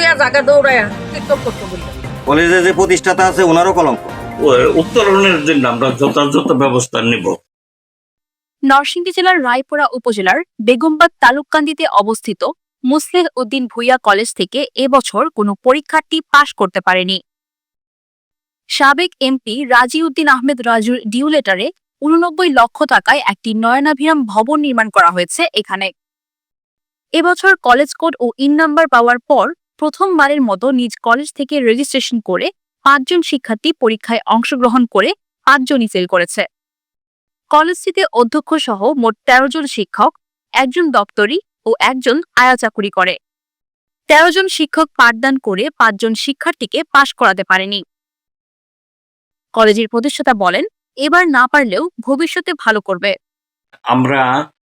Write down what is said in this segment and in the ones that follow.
তুই জায়গা দৌড়ায় টিকটক করতে কলেজে যে প্রতিষ্ঠাতা আছে ওনারও কলঙ্ক? উত্তরণের জন্য আমরা যথাযথ ব্যবস্থা নিব। নরসিংদী জেলার রায়পুরা উপজেলার বেগমবাদ তালুককান্দিতে অবস্থিত মুসলেহ উদ্দিন ভুইয়া কলেজ থেকে এবছর কোনো পরীক্ষার্থী পাশ করতে পারেনি। সাবেক এমপি রাজিউদ্দিন আহমেদ রাজুর ডিউ লেটারে উননব্বই লক্ষ টাকায় একটি নয়নাভিরাম ভবন নির্মাণ করা হয়েছে এখানে। এবছর কলেজ কোড ও ইন নাম্বার পাওয়ার পর প্রথমবারের মতো নিজ কলেজ থেকে রেজিস্ট্রেশন করে পাঁচজন শিক্ষার্থী পরীক্ষায় অংশগ্রহণ করে পাঁচজনই ফেল করেছে। কলেজটিতে অধ্যক্ষ সহ মোট তেরো জন শিক্ষক, একজন দপ্তরি ও একজন আয়া চাকুরি করে। তেরো জন শিক্ষক পাঠদান করে পাঁচজন শিক্ষার্থীকে পাশ করাতে পারেনি। কলেজের প্রতিষ্ঠাতা বলেন, এবার না পারলেও ভবিষ্যতে ভালো করবে। আমরা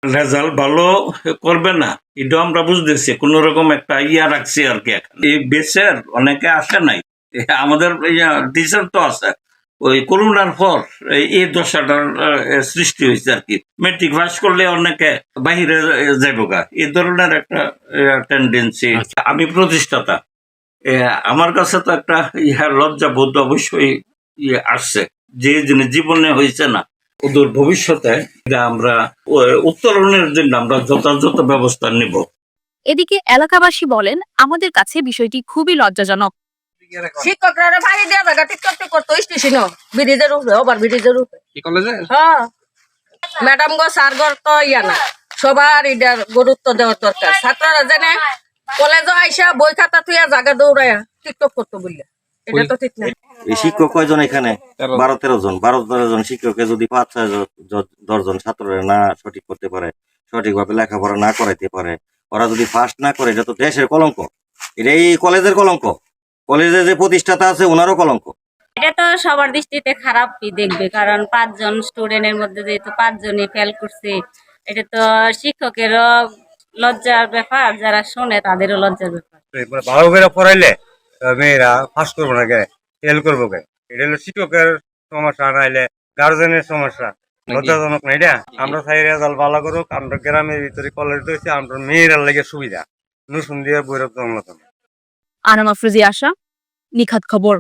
রেজাল্ট ভালো করবে না এটা আমরা বুঝতেছি। কোন রকম একটা ইয়া রাখছি আর কি এখন। এই বেসের অনেকে আসে নাই। আমাদের টিচার তো আছে। ওই করোনার পর এই- দশাটার সৃষ্টি হয়েছে আর কি। মেট্রিক পাস করলে অনেকে বাহিরে যাইব গা। এই ধরনের একটা টেন্ডেন্সি আমি প্রতিষ্ঠাতা। আমার কাছে তো একটা ইহা লজ্জা বোধ অবশ্যই আসছে। যে জিনিস জীবনে হয়েছে না। ওদের ভবিষ্যতে আমরা উত্তরণের জন্য আমরা যথাযথ ব্যবস্থা নিব। এদিকে এলাকাবাসী বলেন আমাদের কাছে বিষয়টি খুবই লজ্জাজনক। শিক্ষকরা বাইরে দেওয়া জায়গা টিকটক করতো স্টেশন ব্রিজের উপরে ওভার ব্রিজের উপরে। হ্যাঁ। ম্যাডাম গো স্যার গর তো ইয়া না সবার এটার গুরুত্ব দেওয়ার দরকার। ছাত্ররা জানে কলেজে আইসা বই খাতা জায়গা দৌড়ায় টিকটক করতো বললে এটা তো ঠিক না। এই শিক্ষক কয়জন এখানে? বারো তেরো জন। বারো তেরো জন শিক্ষককে যদি পাঁচ ছয় জন- দশজন ছাত্ররা না সঠিক করতে পারে সঠিকভাবে লেখাপড়া না করাইতে পারে ওরা যদি ফার্স্ট না করে এটা তো দেশের কলঙ্ক। এটা এই কলেজের কলঙ্ক। কলেজে যে প্রতিষ্ঠাতা আছে ওনারও কলঙ্ক। এটা তো সবার দৃষ্টিতে খারাপই দেখবে কারণ পাঁচজন স্টুডেন্টের মধ্যে যেহেতু পাঁচজনই ফেল করছে এটা তো শিক্ষকেরও লজ্জার ব্যাপার যারা শোনে তাদেরও লজ্জার ব্যাপার। মানে ভালো করে পড়াইলে মেয়েরা ফাঁস করব না কেন ফেল করব কেন এটা হলো শিক্ষকের সমস্যা নাইলে গার্জেনের সমস্যা। লজ্জাজনক না এটা? আমরা চাই রেজাল্ট ভালো করুক আমরা গ্রামের ভিতরে কলেজ রয়েছে আমরা মেয়েরা লেগে সুবিধা। নুসুন দিয়ে বৈরব জঙ্গলত আনামা ফ্রিজি আশা নিখাত খবর।